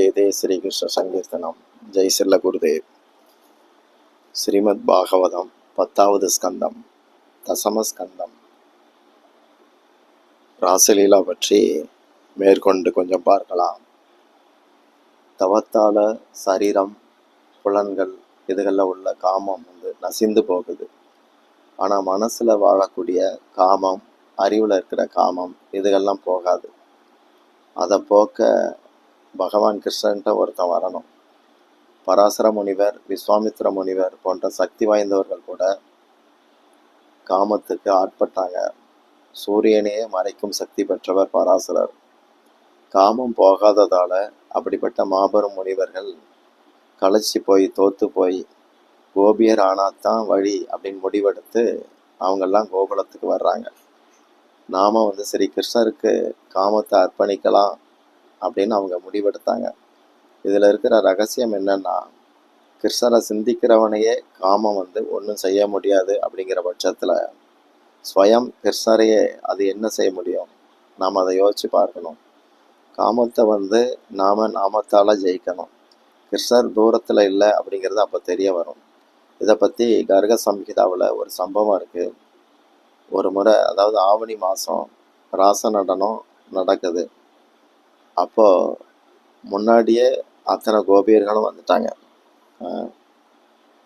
கிருஷ்ணா பரம ஜெயதே ஸ்ரீ கிருஷ்ண சங்கீர்த்தனம் ஜெய் சில்ல குருதேவ் ஸ்ரீமத் பாகவதம் பத்தாவது ஸ்கந்தம் தசம ஸ்கந்தம் ராசலீலா பற்றி மேற்கொண்டு கொஞ்சம் பார்க்கலாம். தவத்தால சரீரம் புலன்கள் இதுகளில் உள்ள காமம் வந்து நசிந்து போகுது. ஆனால் மனசில் வாழக்கூடிய காமம் அறிவில் இருக்கிற காமம் இதுகள்லாம் போகாது. அதை போக்க பகவான் கிருஷ்ணன்ட்ட ஒருத்தன் வரணும். பராசர முனிவர் விஸ்வாமித்ர முனிவர் போன்ற சக்தி வாய்ந்தவர்கள் கூட காமத்துக்கு ஆட்பட்டாங்க. சூரியனையே மறைக்கும் சக்தி பெற்றவர் பராசரர். காமம் போகாததால் அப்படிப்பட்ட மாபெரும் முனிவர்கள் களைச்சி போய் தோத்து போய் கோபியர் ஆனாதான் வழி அப்படின்னு முடிவெடுத்து அவங்கெல்லாம் கோகுலத்துக்கு வர்றாங்க. நாம் வந்து சரி கிருஷ்ணருக்கு காமத்தை அர்ப்பணிக்கலாம். அப்படின்னு அவங்க முடிவெடுத்தாங்க. இதில் இருக்கிற ரகசியம் என்னன்னா கிருஷ்ணரை சிந்திக்கிறவனையே காமம் வந்து ஒன்றும் செய்ய முடியாது அப்படிங்கிற பட்சத்தில் ஸ்வயம் கிருஷ்ணரையே அது என்ன செய்ய முடியும்? நாம் அதை யோசிச்சு பார்க்கணும். காமத்தை வந்து நாம் நாமத்தால் ஜெயிக்கணும். கிருஷ்ணர் தூரத்தில் இல்லை அப்படிங்கிறது அப்போ தெரிய வரும். இதை பற்றி கர்க சம்ஹிதாவில் ஒரு சம்பவம் இருக்குது ஒரு முறை அதாவது ஆவணி மாதம் ராச நடனம் நடக்குது. அப்போது முன்னாடியே அத்தனை கோபியர்களும் வந்துட்டாங்க.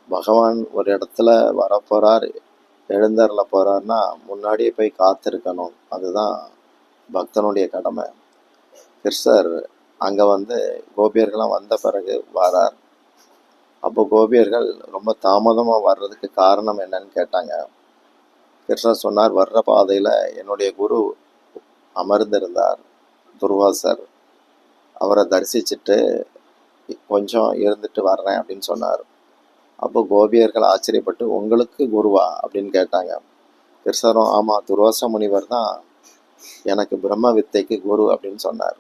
பகவான் ஒரு இடத்துல வரப்போகிறார் எழுந்தருள போகிறாருன்னா முன்னாடியே போய் காத்திருக்கணும். அதுதான் பக்தனுடைய கடமை. கிருஷ்ணர் அங்கே வந்து கோபியர்கள்லாம் வந்த பிறகு வரார். அப்போ கோபியர்கள் ரொம்ப தாமதமாக வர்றதுக்கு காரணம் என்னன்னு கேட்டாங்க. கிருஷ்ணர் சொன்னார் வர்ற பாதையில் என்னுடைய குரு அமர்ந்திருந்தார் துர்வாசர். அவரை தரிசிச்சுட்டு கொஞ்சம் இருந்துட்டு வர்றேன் அப்படின்னு சொன்னார். அப்போ கோபியர்கள் ஆச்சரியப்பட்டு உங்களுக்கு குருவா? அப்படின்னு கேட்டாங்க. கிருஷ்ணரும் ஆமாம் துர்வாச முனிவர் தான் எனக்கு பிரம்ம வித்தைக்கு குரு அப்படின்னு சொன்னார்.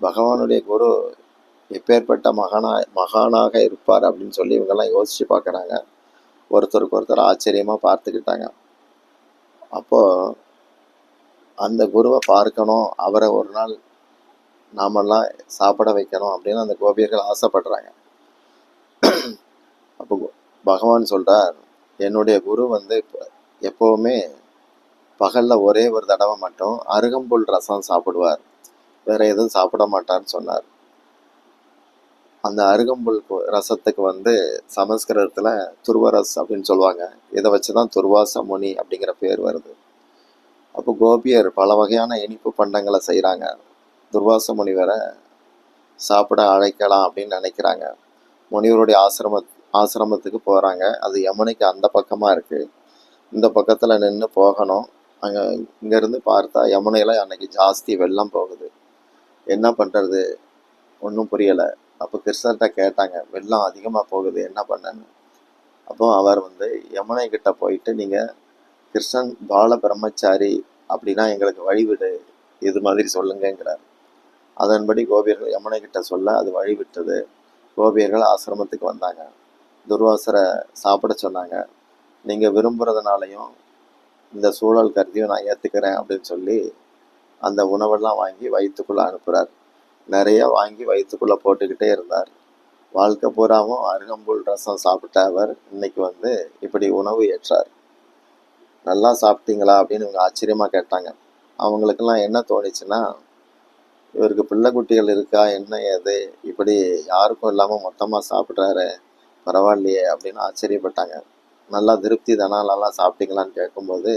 பகவானுடைய குரு எப்பேற்பட்ட மகானா மகானாக இருப்பார் அப்படின்னு சொல்லி இவங்கெல்லாம் யோசிச்சு பார்க்குறாங்க. ஒருத்தருக்கு ஒருத்தர் ஆச்சரியமாக பார்த்துக்கிட்டாங்க. அப்போது அந்த குருவை பார்க்கணும். அவரை ஒரு நாள் நாமெல்லாம் சாப்பிட வைக்கணும் அப்படின்னு அந்த கோபியர்கள் ஆசைப்படுறாங்க. அப்போ பகவான் சொல்கிறார் என்னுடைய குரு வந்து எப்போவுமே பகலில் ஒரே ஒரு தடவை மட்டும் அருகம்புல் ரசம் சாப்பிடுவார். வேற எதுவும் சாப்பிட மாட்டார்னு சொன்னார். அந்த அருகம்புல் ரசத்துக்கு வந்து சமஸ்கிருதத்தில் துருவரஸ் அப்படின்னு சொல்லுவாங்க. இதை வச்சு தான் துர்வாச முனி அப்படிங்கிற பேர் வருது. அப்போ கோபியர் பல வகையான இனிப்பு பண்டங்களை செய்கிறாங்க துர்வாச முனிவரை சாப்பிட அழைக்கலாம் அப்படின்னு நினைக்கிறாங்க. முனிவருடைய ஆசிரம ஆசிரமத்துக்கு போகிறாங்க அது யமுனைக்கு அந்த பக்கமாக இருக்குது இந்த பக்கத்தில் நின்று போகணும். அங்கே இங்கேருந்து பார்த்தா யமுனையில் அன்னைக்கு ஜாஸ்தி வெள்ளம் போகுது. என்ன பண்ணுறது ஒன்றும் புரியலை. அப்போ கிருஷ்ணர்கிட்ட கேட்டாங்க வெள்ளம் அதிகமாக போகுது. என்ன பண்ணன்னு? அப்போ அவர் வந்து யமுனை கிட்ட போயிட்டு நீங்கள் கிருஷ்ணன் பால பிரம்மச்சாரி அப்படின்னா எங்களுக்கு வழிவிடு இது மாதிரி சொல்லுங்கங்கிறார். அதன்படி கோபியர்கள் யமுனை கிட்ட சொல்ல அது வழிவிட்டது. கோபியர்கள் ஆசிரமத்துக்கு வந்தாங்க. துர்வாசரை சாப்பிட சொன்னாங்க. நீங்கள் விரும்புகிறதுனாலையும் இந்த சூழல் கருதியும் நான் ஏற்றுக்கிறேன் அப்படின்னு சொல்லி அந்த உணவெல்லாம் வாங்கி வயிற்றுக்குள்ளே அனுப்புகிறார் நிறைய வாங்கி வயிற்றுக்குள்ளே போட்டுக்கிட்டே இருந்தார். வாழ்க்கை பூராவும் அருகம்புல் ரசம் சாப்பிட்ட அவர் இன்னைக்கு வந்து இப்படி உணவு ஏற்றார். நல்லா சாப்பிட்டீங்களா? அப்படின்னு இவங்க ஆச்சரியமாக கேட்டாங்க. அவங்களுக்கெல்லாம் என்ன தோணுச்சுன்னா இவருக்கு பிள்ளை குட்டிகள் இருக்கா? என்ன ஏது? இப்படி யாருக்கும் இல்லாமல் மொத்தமாக சாப்பிட்றாரு. பரவாயில்லையே அப்படின்னு ஆச்சரியப்பட்டாங்க. நல்லா திருப்தி தானா? நல்லா சாப்பிட்டீங்களான்னு கேட்கும்போது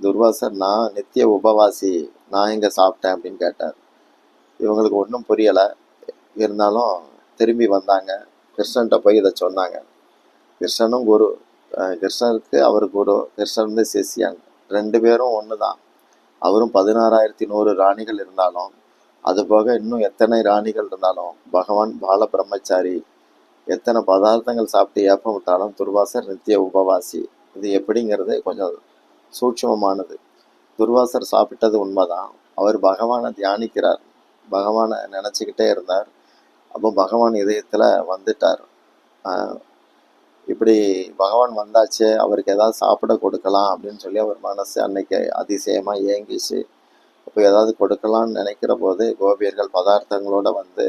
துர்வாசர் நான் நித்திய உபவாசி நான் எங்கே சாப்பிட்டேன் அப்படின்னு கேட்டார். இவங்களுக்கு ஒன்றும் புரியலை. இருந்தாலும் திரும்பி வந்தாங்க. கிருஷ்ணன்கிட்ட போய் இதை சொன்னாங்க. கிருஷ்ணனும் குரு கிருஷ்ணருக்கு அவர் குரு கிருஷ்ணன் வந்து சிஷ்யன். ரெண்டு பேரும் ஒன்று தான் அவரும் பதினாறாயிரத்தி நூறு ராணிகள் இருந்தாலும் அதுபோக இன்னும் எத்தனை ராணிகள் இருந்தாலும் பகவான் பால பிரம்மச்சாரி எத்தனை பதார்த்தங்கள் சாப்பிட்டு ஏப்பம் விட்டாலும் துர்வாசர் நித்திய உபவாசி. இது எப்படிங்கிறது கொஞ்சம் சூட்சமமானது. துர்வாசர் சாப்பிட்டது உண்மைதான். அவர் பகவானை தியானிக்கிறார். பகவானை நினச்சிக்கிட்டே இருந்தார். அப்போ பகவான் இதயத்தில் வந்துட்டார். இப்படி பகவான் வந்தாச்சு அவருக்கு ஏதாவது சாப்பிட கொடுக்கலாம் அப்படின்னு சொல்லி அவர் மனசு அன்னைக்கு அதிசயமாக ஏங்கிச்சு. இப்போ ஏதாவது கொடுக்கலாம்னு நினைக்கிற போது கோபியர்கள் பதார்த்தங்களோட வந்து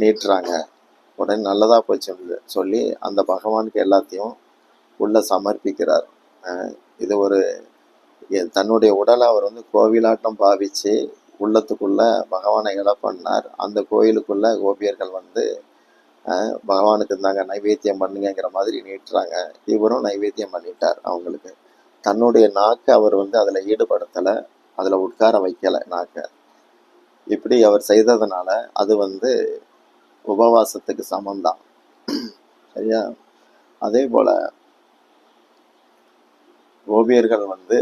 நீட்டுறாங்க. உடனே நல்லதாக போச்சு சொல்லி அந்த பகவானுக்கு எல்லாத்தையும் உள்ள சமர்ப்பிக்கிறார். இது ஒரு தன்னுடைய உடலை அவர் வந்து கோவிலாட்டம் பாவிச்சு உள்ளத்துக்குள்ள பகவானை இட பண்ணார். அந்த கோயிலுக்குள்ள கோபியர்கள் வந்து பகவானுக்கு இருந்தாங்க நைவேத்தியம் பண்ணுங்கங்கிற மாதிரி நீட்டுறாங்க. இவரும் நைவேத்தியம் பண்ணிட்டார் அவங்களுக்கு. தன்னுடைய நாக்கை அவர் வந்து அதில் ஈடுபடுத்தலை. அதில் உட்கார வைக்கலை நாக்கை. இப்படி அவர் செய்ததுனால அது வந்து உபவாசத்துக்கு சமந்தான் சரியா? அதே போல ஓவியர்கள் வந்து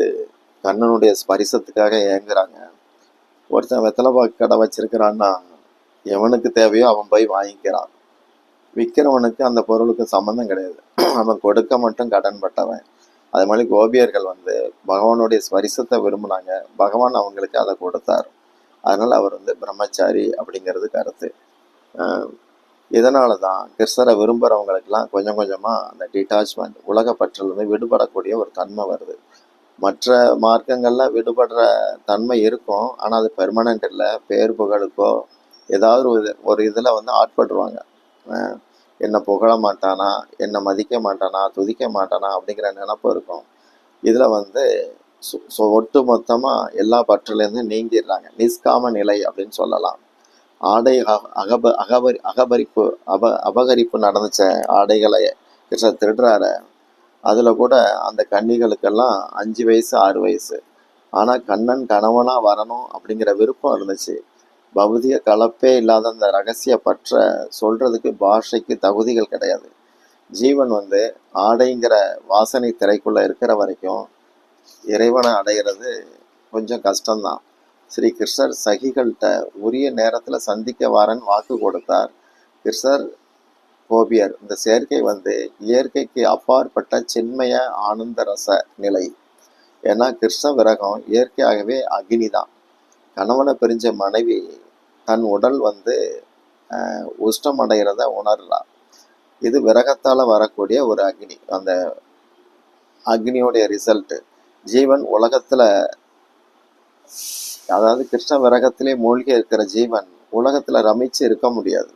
கண்ணனுடைய ஸ்பரிசத்துக்காக ஏங்குறாங்க ஒருத்தன் வெத்தலை பாக்கு கடை வச்சிருக்கிறான்னா எவனுக்கு தேவையோ அவன் போய் வாங்கிக்கிறான். விற்கிறவனுக்கு அந்த பொருளுக்கு சம்மந்தம் கிடையாது. அவன் கொடுக்க மட்டும் கடன் பட்டவன். அது மாதிரி கோபியர்கள் வந்து பகவானுடைய ஸ்பரிசத்தை விரும்பினாங்க. பகவான் அவங்களுக்கு அதை கொடுத்தார். அதனால் அவர் வந்து பிரம்மச்சாரி அப்படிங்கிறது கருத்து. இதனால தான் கிருஷ்ணரை விரும்புகிறவங்களுக்கெல்லாம் கொஞ்சம் கொஞ்சமாக அந்த டிட்டாச்மெண்ட் உலகப்பற்றிலிருந்து விடுபடக்கூடிய ஒரு தன்மை வருது. மற்ற மார்க்கங்களில் விடுபடுற தன்மை இருக்கும். ஆனால் அது பெர்மனண்ட் இல்லை. பேர் புகழுக்கோ ஏதாவது ஒரு இது- ஒரு இதில் வந்து ஆட்படுவாங்க என்னை புகழ மாட்டானா என்னை மதிக்க மாட்டானா துதிக்க மாட்டானா அப்படிங்கிற நினப்பு இருக்கும். இதில் வந்து சு- ஒட்டு மொத்தமாக எல்லா பற்றுலேருந்து நீங்கிடுறாங்க. நிஷ்காம நிலை அப்படின்னு சொல்லலாம். ஆடை அக- அகப அகபரி அகபரிப்பு அப அபகரிப்பு நடந்துச்ச ஆடைகளை கிருஷ்ணர் திருடுறாரு. அதில் கூட அந்த கன்னிகளுக்கெல்லாம் அஞ்சு வயசு ஆறு வயசு. ஆனால் கண்ணன் கணவனாக வரணும் அப்படிங்கிற விருப்பம் இருந்துச்சு. பௌதிக கலப்பே இல்லாத அந்த ரகசிய பற்ற சொல்றதுக்கு பாஷைக்கு தகுதிகள் கிடையாது. ஜீவன் வந்து ஆடைங்கிற வாசனை திரைக்குள்ள இருக்கிற வரைக்கும் இறைவனை அடைகிறது கொஞ்சம் கஷ்டம்தான். ஸ்ரீ கிருஷ்ணர் சகிகள்கிட்ட உரிய நேரத்தில் சந்திக்க வாரன் வாக்கு கொடுத்தார். கிருஷ்ணர் கோபியர் இந்த சேர்க்கை வந்து இயற்கைக்கு அப்பாற்பட்ட சின்மய ஆனந்த ரச நிலை. ஏன்னா கிருஷ்ண விரகம் இயற்கையாகவே அக்னி தான் கணவனை பிரிஞ்ச மனைவி தன் உடல் வந்து உஷ்டம் அடைகிறத உணரலாம். இது விரகத்தால் வரக்கூடிய ஒரு அக்னி. அந்த அக்னியோடைய ரிசல்ட் ஜீவன் உலகத்துல அதாவது கிருஷ்ண விரகத்திலே மூழ்கி இருக்கிற ஜீவன் உலகத்துல ரமிச்சு இருக்க முடியாது.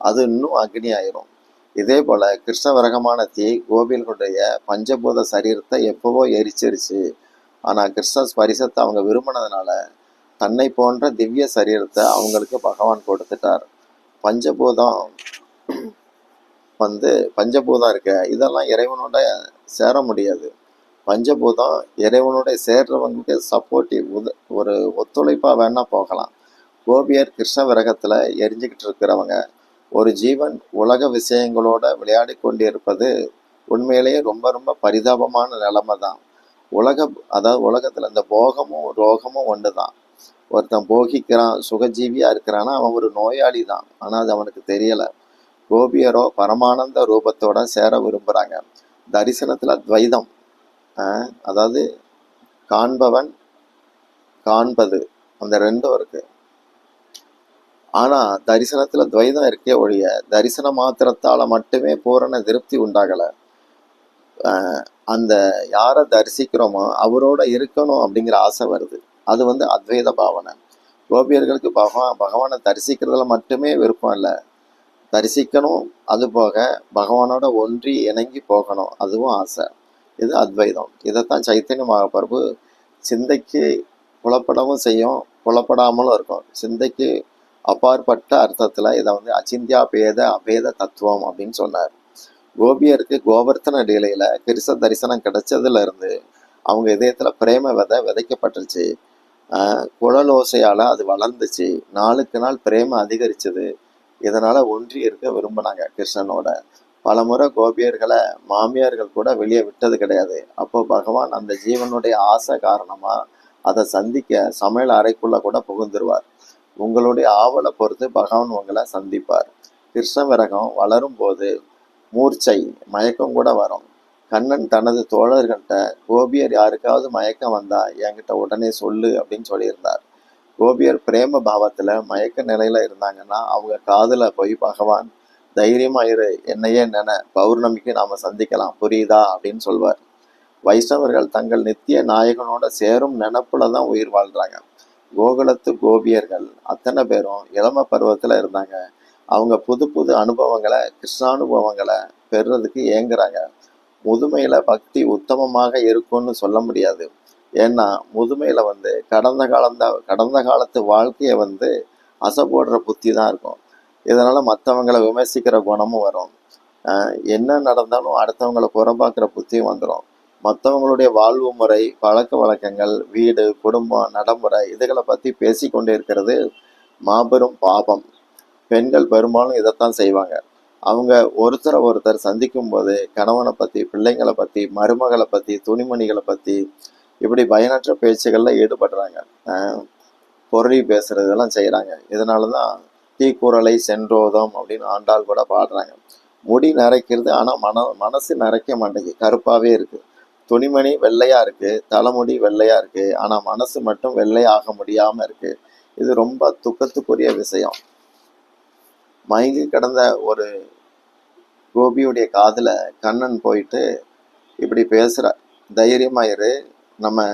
அது இன்னும் அக்னி ஆயிரும் இதே போல கிருஷ்ண விரகமான தீ கோபிகளுடைய பஞ்சபூத சரீரத்தை எப்பவோ எரிச்சிருச்சு. ஆனால் கிருஷ்ண ஸ்பரிசத்தை அவங்க விரும்பினதுனால தன்னை போன்ற திவ்ய சரீரத்தை அவங்களுக்கு பகவான் கொடுத்துட்டார். பஞ்சபூதம் வந்து பஞ்சபூதம் இருக்க. இதெல்லாம் இறைவனோட சேர முடியாது. பஞ்சபூதம் இறைவனோட சேர்றவங்களுக்கு சப்போர்ட்டிவ் உத ஒரு ஒத்துழைப்பாக வேணால் போகலாம். கோபியர் கிருஷ்ண விரகத்தில் எரிஞ்சுக்கிட்டு இருக்கிறவங்க ஒரு ஜீவன் உலக விஷயங்களோட விளையாடி கொண்டிருப்பது உண்மையிலேயே ரொம்ப ரொம்ப பரிதாபமான நிலைமை தான் உலக அதாவது உலகத்தில் இந்த போகமும் ரோகமும் ஒன்று தான் ஒருத்தன் போகிக்கிறான் சுகஜீவியா இருக்கிறான்னா அவன் ஒரு நோயாளி தான் ஆனா அது அவனுக்கு தெரியல. கோபியரோ பரமானந்த ரூபத்தோட சேர விரும்புறாங்க. தரிசனத்துல துவைதம். அதாவது காண்பவன் காண்பது. அந்த ரெண்டும் இருக்கு. ஆனா தரிசனத்துல துவைதம் இருக்கே ஒழிய தரிசன மாத்திரத்தால மட்டுமே பூரண திருப்தி உண்டாகல. அந்த யாரை தரிசிக்கிறோமோ அவரோட இருக்கணும் அப்படிங்கிற ஆசை வருது. அது வந்து அத்வைத பாவனை. கோபியர்களுக்கு பகவான் பகவானை தரிசிக்கிறதுல மட்டுமே விருப்பம் இல்லை. தரிசிக்கணும் அது போக பகவானோட ஒன்றி இணங்கி போகணும் அதுவும் ஆசை. இது அத்வைதம். இதைத்தான் சைத்தன்ய மகாபிரபு சிந்தைக்கு புலப்படவும் செய்யும் புலப்படாமலும் இருக்கும். சிந்தைக்கு அப்பாற்பட்ட அர்த்தத்தில் இதை வந்து அச்சிந்தியா பேத அபேத தத்துவம் அப்படின்னு சொன்னார். கோபியருக்கு கோவர்த்தன டீலையில் கிருஷ்ண தரிசனம் கிடைச்சதுல இருந்து அவங்க இதயத்தில் பிரேம விதை விதைக்கப்பட்டுருச்சு. குழலோசையால் அது வளர்ந்துச்சு. நாளுக்கு நாள் பிரேம அதிகரிச்சது. இதனால ஒன்றி இருக்க விரும்பினாங்க கிருஷ்ணனோட. பல முறை கோபியர்களை மாமியார்கள் கூட வெளியே விட்டது கிடையாது. அப்போ பகவான் அந்த ஜீவனுடைய ஆசை காரணமா அதை சந்திக்க சமையல் அறைக்குள்ள கூட புகுந்துருவார். உங்களுடைய ஆவலை பொறுத்து பகவான் உங்களை சந்திப்பார். கிருஷ்ண விரகம் வளரும் போது மூர்ச்சை மயக்கம் கூட வரும். கண்ணன் தனது தோழர்கள்ட்ட கோபியர் யாருக்காவது மயக்கம் வந்தா என்கிட்ட உடனே சொல்லு அப்படின்னு சொல்லியிருந்தார். கோபியர் பிரேம பாவத்துல மயக்க நிலையில இருந்தாங்கன்னா அவங்க காதுல போய் பகவான் தைரியமாயிரு என்னையே நென பௌர்ணமிக்கு நாம சந்திக்கலாம் புரியுதா? அப்படின்னு சொல்வார். வைஷ்ணவர்கள் தங்கள் நித்திய நாயகனோட சேரும் நினப்புல தான் உயிர் வாழ்றாங்க. கோகுலத்து கோபியர்கள் அத்தனை பேரும் இளம பருவத்தில் இருந்தாங்க. அவங்க புது புது அனுபவங்களை கிருஷ்ணானுபவங்களை பெறுறதுக்கு ஏங்குறாங்க. முதுமையில பக்தி உத்தமமாக இருக்கும்னு சொல்ல முடியாது. ஏன்னா முதுமையில வந்து கடந்த காலந்த கடந்த காலத்து வாழ்க்கையை வந்து அசை போடுற புத்தி தான் இருக்கும். இதனால மற்றவங்களை விமர்சிக்கிற குணமும் வரும். ஆஹ் என்ன நடந்தாலும் அடுத்தவங்களை புறம்பாக்குற புத்தியும் வந்துடும் மற்றவங்களுடைய வாழ்வு முறை பழக்க வழக்கங்கள் வீடு குடும்பம் நடைமுறை இதுகளை பற்றி பேசிக்கொண்டே இருக்கிறது மாபெரும் பாபம். பெண்கள் பெரும்பாலும் இதைத்தான் செய்வாங்க. அவங்க ஒருத்தரை ஒருத்தர் சந்திக்கும் போது கணவனை பற்றி பிள்ளைங்களை பற்றி மருமகளை பற்றி துணிமணிகளை பற்றி இப்படி பயனற்ற பேச்சுகளில் ஈடுபடுறாங்க. ஆஹ் பொருளி பேசுறது இதெல்லாம் செய்கிறாங்க இதனால தான் தீக்குறளை சென்றோதம் அப்படின்னு ஆண்டாள் கூட பாடுறாங்க. முடி நரைக்கிறது ஆனால் மன மனசு நரைக்க மாட்டேங்குது. கருப்பாகவே இருக்குது துணிமணி வெள்ளையாக இருக்குது தலைமுடி வெள்ளையாக இருக்குது ஆனால் மனசு மட்டும் வெள்ளையாக முடியாமல் இருக்குது இது ரொம்ப துக்கத்துக்குரிய விஷயம். மயங்கி கிடந்த ஒரு கோபியுடைய காதில் கண்ணன் போயிட்டு இப்படி பேசுகிற தைரியமாயிரு நம்ம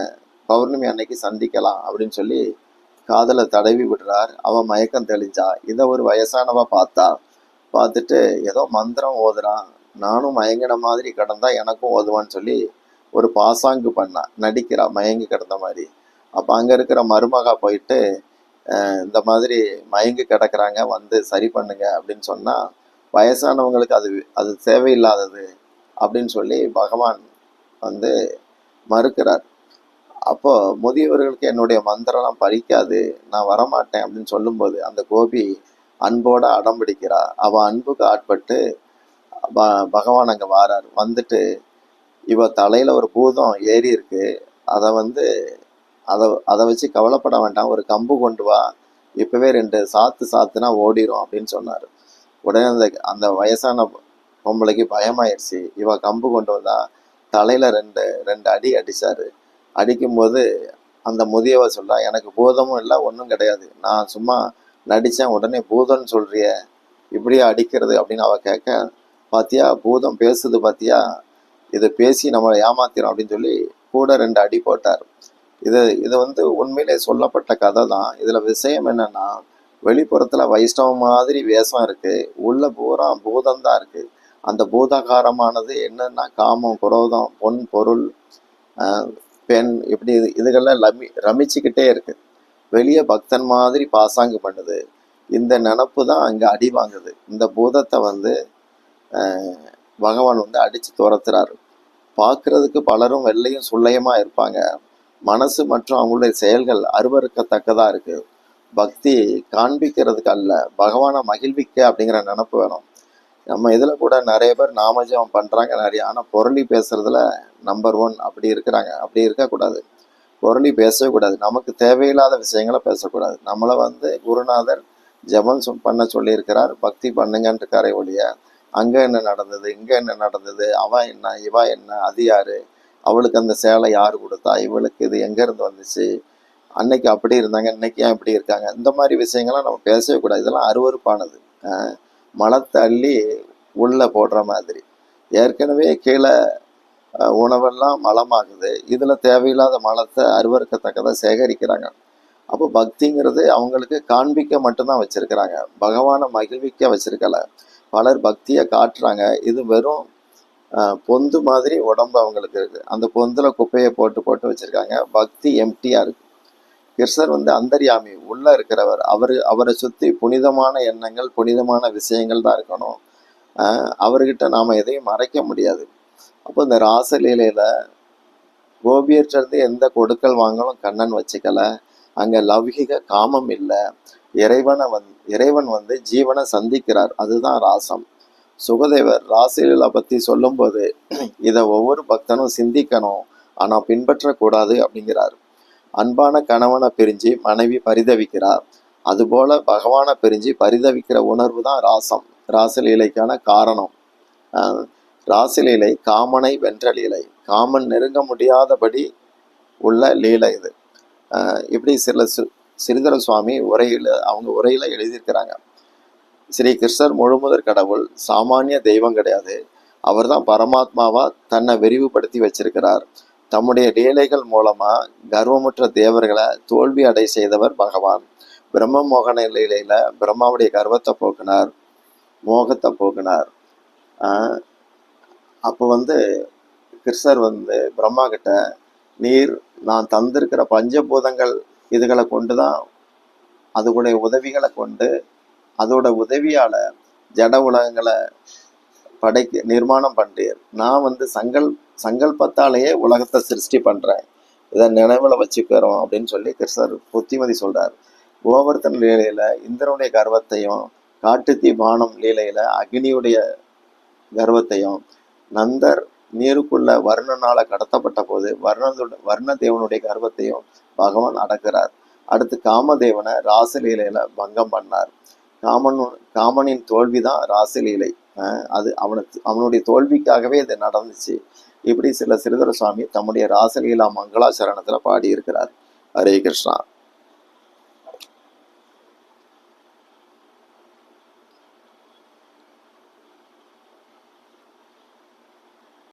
பௌர்ணமி அன்னைக்கு சந்திக்கலாம் அப்படின்னு சொல்லி காதலை தடவி விடுறார். அவன் மயக்கம் தெளிஞ்சா இதை ஒரு வயசானவா பார்த்தா? பார்த்துட்டு ஏதோ மந்திரம் ஓதுறான். நானும் மயங்கின மாதிரி கிடந்தா எனக்கும் ஓதுவான்னு சொல்லி ஒரு பாசாங்கு பண்ணா நடிக்கிறா மயங்கி கிடந்த மாதிரி. அப்போ அங்கே இருக்கிற மருமகா போயிட்டு இந்த மாதிரி மயங்கி கிடக்குறாங்க வந்து சரி பண்ணுங்க அப்படின்னு சொன்னால் வயசானவங்களுக்கு அது அது தேவையில்லாதது அப்படின்னு சொல்லி பகவான் வந்து மறுக்கிறார். அப்போது முதியவர்களுக்கு என்னுடைய மந்திரம்லாம் பறிக்காது நான் வரமாட்டேன் அப்படின்னு சொல்லும்போது அந்த கோபி அன்போடு அடம் அவள் அன்புக்கு ஆட்பட்டு ப- பகவான் அங்கே வாரார். வந்துட்டு இவ தலையில் ஒரு பூதம் ஏறி இருக்கு. அதை வந்து அதை அதை வச்சு கவலைப்பட வேண்டாம். ஒரு கம்பு கொண்டு வா. இப்போவே ரெண்டு சாத்து சாத்துனா ஓடிரும் அப்படின்னு சொன்னார். உடனே அந்த அந்த வயசான பொம்பளைக்கு பயமாயிருச்சு. இவ கம்பு கொண்டு வந்தா தலையில் ரெண்டு ரெண்டு அடி அடித்தார் அடிக்கும்போது அந்த முதியவ சொல்றா எனக்கு பூதமும் இல்லை ஒன்றும் கிடையாது. நான் சும்மா நடித்தேன் உடனே பூதம்னு சொல்றிய. இப்படியா அடிக்கிறது? அப்படின்னு அவள் கேட்க பாத்தியா பூதம் பேசுது பாத்தியா? இதை பேசி நம்மளை ஏமாத்திரும் அப்படின்னு சொல்லி கூட ரெண்டு அடி போட்டார். இது இது வந்து உண்மையிலே சொல்லப்பட்ட கதை தான் இதில் விஷயம் என்னென்னா வெளிப்புறத்தில் வைஷ்ணவ மாதிரி வேஷம் இருக்குது உள்ள பூரா பூதம் தான் அந்த பூதாகாரமானது என்னென்னா காமம் குரோதம் பொன் பொருள் பெண் இப்படி இது இதுகள்லாம் லமி ரமிச்சுக்கிட்டே இருக்குது வெளியே பக்தன் மாதிரி பாசாங்கு பண்ணுது. இந்த நினப்பு தான் அங்கே அடி வாங்குது. இந்த பூதத்தை வந்து பகவான் வந்து அடித்து துரத்துறாரு. பார்க்குறதுக்கு பலரும் வெள்ளையும் சுள்ளையுமா இருப்பாங்க. மனசு மற்றும் அவங்களுடைய செயல்கள் அருவருக்கத்தக்கதா இருக்கு. பக்தி காண்பிக்கிறதுக்கு அல்ல பகவானை மகிழ்விக்க அப்படிங்கிற நினப்பு வேணும். நம்ம இதில் கூட நிறைய பேர் நாமஜபம் பண்ணுறாங்க நிறைய. ஆனால் பொருளி பேசுறதுல நம்பர் ஒன் அப்படி இருக்கிறாங்க. அப்படி இருக்கக்கூடாது பொருளி பேசவே கூடாது. நமக்கு தேவையில்லாத விஷயங்களை பேசக்கூடாது. நம்மளை வந்து குருநாதர் ஜபம் பண்ண சொல்லியிருக்கிறார். பக்தி பண்ணுங்கன்றிருக்காரே ஒழிய அங்கே என்ன நடந்தது இங்கே என்ன நடந்தது அவன் என்ன இவா என்ன அது யாரு? அவளுக்கு அந்த சேலை யார் கொடுத்தா? இவளுக்கு இது எங்கேருந்து வந்துச்சு? அன்னைக்கு அப்படி இருந்தாங்க இன்னைக்கு ஏன் இப்படி இருக்காங்க? இந்த மாதிரி விஷயங்கள்லாம் நம்ம பேசவே கூடாது. இதெல்லாம் அருவருப்பானது. ஆஹ் மலத்தை அள்ளி உள்ள போடுற மாதிரி. ஏற்கனவே கீழே உணவெல்லாம் மலமாகுது. இதில் தேவையில்லாத மலத்தை அருவருக்கத்தக்கதை சேகரிக்கிறாங்க. அப்போ பக்திங்கிறது அவங்களுக்கு காண்பிக்க மட்டும்தான் வச்சிருக்கிறாங்க. பகவானை மகிழ்விக்க வச்சிருக்கல. பலர் பக்தியை காட்டுறாங்க. இது வெறும் பொந்து மாதிரி உடம்பு அவங்களுக்கு இருக்கு. அந்த பொந்தில் குப்பையை போட்டு போட்டு வச்சிருக்காங்க. பக்தி எம்டியாக இருக்கு. கிருஷ்ணர் வந்து அந்தரியாமி உள்ள இருக்கிறவர். அவர் அவரை சுற்றி புனிதமான எண்ணங்கள் புனிதமான விஷயங்கள் தான் இருக்கணும். அவர்கிட்ட நாம எதையும் மறைக்க முடியாது. அப்போ இந்த ராசலீலையில் கோபியர்கிட்ட எந்த கொடுக்கல் வாங்கலும் கண்ணன் வச்சுக்கலை. அங்க லௌகிக காமம் இல்லை. இறைவனை வந் இறைவன் வந்து ஜீவனை சந்திக்கிறார். அதுதான் ராசம். சுகதேவர் ராசலீலா பத்தி சொல்லும்போது இதை ஒவ்வொரு பக்தனும் சிந்திக்கணும். ஆனா பின்பற்றக்கூடாது அப்படிங்கிறார். அன்பான கணவனை பிரிஞ்சு மனைவி பரிதவிக்கிறார். அதுபோல பகவானை பிரிஞ்சு பரிதவிக்கிற உணர்வு தான் ராசம். ராசலீலைக்கான காரணம். ஆஹ் ராசலீலை காமனை வென்ற லீலை. காமன் நெருங்க முடியாதபடி உள்ள லீலை இது. இப்படி சில சு சிறிதர சுவாமி உரையில் அவங்க உரையில் எழுதியிருக்கிறாங்க. ஸ்ரீ கிருஷ்ணர் முழுமுதற் கடவுள் சாமானிய தெய்வம் கிடையாது. அவர்தான் பரமாத்மாவா தன்னை விரிவுபடுத்தி வச்சிருக்கிறார். தம்முடைய லீலைகள் மூலமா கர்வமுற்ற தேவர்களை தோல்வி அடை செய்தவர் பகவான். பிரம்ம மோகன லீலையில பிரம்மாவுடைய கர்வத்தை போக்கினார் மோகத்தை போக்கினார். அப்போ வந்து கிருஷ்ணர் வந்து பிரம்மா கிட்ட நீர் நான் தந்திருக்கிற பஞ்சபூதங்கள் இதுகளை கொண்டு தான் அதுடைய உதவிகளை கொண்டு அதோட உதவியால ஜட உலகங்களை படைக்க நிர்மாணம் பண்றீர். நான் வந்து சங்கல் சங்கல்பத்தாலேயே உலகத்தை சிருஷ்டி பண்றேன். இதை நினைவுல வச்சுக்கிறோம் அப்படின்னு சொல்லி கிருஷ்ணர் புத்திமதி சொல்றார். கோவர்த்தன் லீலையில இந்திரனுடைய கர்வத்தையும் காட்டுத்தி பானம் லீலையில அக்னியுடைய கர்வத்தையும் நந்தர் நீருக்குள்ள வருணனால கடத்தப்பட்ட போது வர்ணதோட வர்ண தேவனுடைய கர்வத்தையும் பகவான் அடக்குறார். அடுத்து காமதேவனை ராசலீலையில பங்கம் பண்ணார். காமன் காமனின் தோல்விதான் ராசலீலை அஹ் அது அவனுக்கு அவனுடைய தோல்விக்காகவே இது நடந்துச்சு. இப்படி சில சிறுதர சுவாமி தம்முடைய ராசலீலா மங்களாசரணத்துல பாடியிருக்கிறார். ஹரே கிருஷ்ணா.